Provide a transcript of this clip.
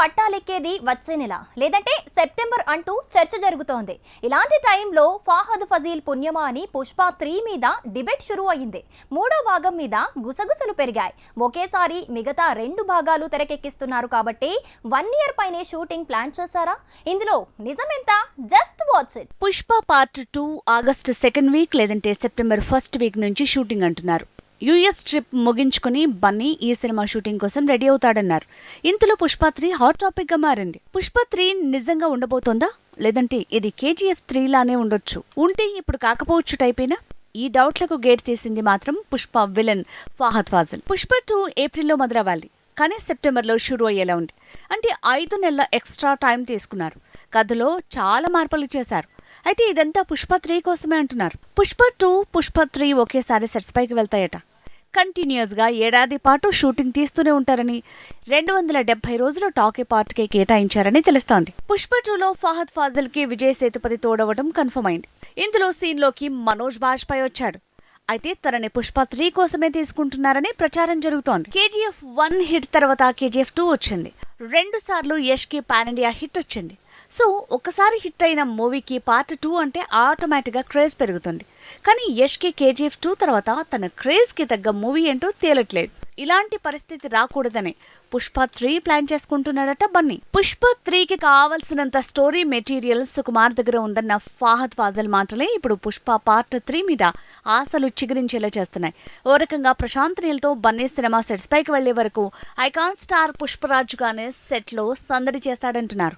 పట్టాలెక్కేది వచ్చే నెల. లేదంటే సెప్టెంబర్ అంటూ చర్చ జరుగుతోంది. ఇలాంటి టైంలో ఫాహద్ ఫజీల్ పుణ్యమా అని పుష్ప త్రీ మీద డిబేట్ షురూ అయింది మూడో భాగం మీద గుసగుసలు పెరిగాయి. ఒకేసారి మిగతా రెండు భాగాలు తెరకెక్కిస్తున్నారు కాబట్టి వన్ ఇయర్ పైనే షూటింగ్ ప్లాన్ చేశారా? ఇందులో నిజమెంత? Just watch it. Pushpa part two August second week లేదంటే సెప్టెంబర్ ఫస్ట్ వీక్ నుంచి షూటింగ్ అంటున్నారు. యుఎస్ ట్రిప్ ముగించుకుని బన్నీ ఈ సినిమా షూటింగ్ కోసం రెడీ అవుతాడన్నారు. ఇంతలో పుష్ప త్రీ హాట్ టాపిక్గా మారింది. పుష్ప త్రీ నిజంగా ఉండబోతోందా? లేదంటే ఇది కేజీఎఫ్ త్రీ లానే ఉండొచ్చు. ఉంటే ఇప్పుడు కాకపోవచ్చు టైపేనా ఈ డౌట్లకు గేట్ తీసింది మాత్రం పుష్ప విలన్ ఫాహద్ ఫాజిల్. పుష్ప టూ ఏప్రిల్లో మొదలవ్వాలి. కానీ సెప్టెంబర్లో షురూ అయ్యేలా ఉంది. అంటే ఐదు నెలల ఎక్స్ట్రా టైం తీసుకున్నారు. కథలో చాలా మార్పులు చేశారు. అయితే ఇదంతా పుష్ప త్రీ కోసమే అంటున్నారు. పుష్ప టూ పుష్ప త్రీ ఒకేసారి సెట్స్ పైకి వెళ్తాయట. కంటిన్యూస్గా ఏడాది పాటు షూటింగ్ తీస్తూనే ఉంటారని రెండు వందల డెబ్బై రోజులు టాకీ పార్ట్కే కేటాయించారని తెలుస్తోంది. పుష్ప టూలో ఫహద్ ఫాజిల్కి విజయ్ సేతుపతి తోడవడం కన్ఫర్మ్ అయింది. ఇందులో సీన్లోకి మనోజ్ బాజ్పాయ్ వచ్చాడు. అయితే తనని పుష్ప త్రీ కోసమే తీసుకుంటున్నారని ప్రచారం జరుగుతోంది. కేజీఎఫ్ వన్ హిట్ తర్వాత కేజీఎఫ్ టూ వచ్చింది. రెండు సార్లు యష్కి పాన్ ఇండియా హిట్ వచ్చింది. సో ఒకసారి హిట్ అయిన మూవీకి పార్ట్ టూ అంటే ఆటోమేటిక్గా క్రేజ్ పెరుగుతుంది. కానీ యష్కి కేజీఎఫ్ టూ తర్వాత తన క్రేజ్కి తగ్గ మూవీ ఏంటో తేలట్లేదు. ఇలాంటి పరిస్థితి రాకూడదని పుష్ప త్రీ ప్లాన్ చేసుకుంటున్నాడట బన్నీ. పుష్ప త్రీకి కావలసినంత స్టోరీ మెటీరియల్ సుకుమార్ దగ్గర ఉందన్న ఫాహద్ ఫాజల్ మాటలే ఇప్పుడు పుష్ప పార్ట్ త్రీ మీద ఆశలు చిగురించేలా చేస్తున్నాయి. ఓ రకంగా ప్రశాంత్ నీల్తో బన్నీ సినిమా సెట్స్ పైకి వెళ్ళే వరకు ఐకాన్ స్టార్ పుష్పరాజుగానే సెట్లో సందడి చేస్తాడంటున్నారు.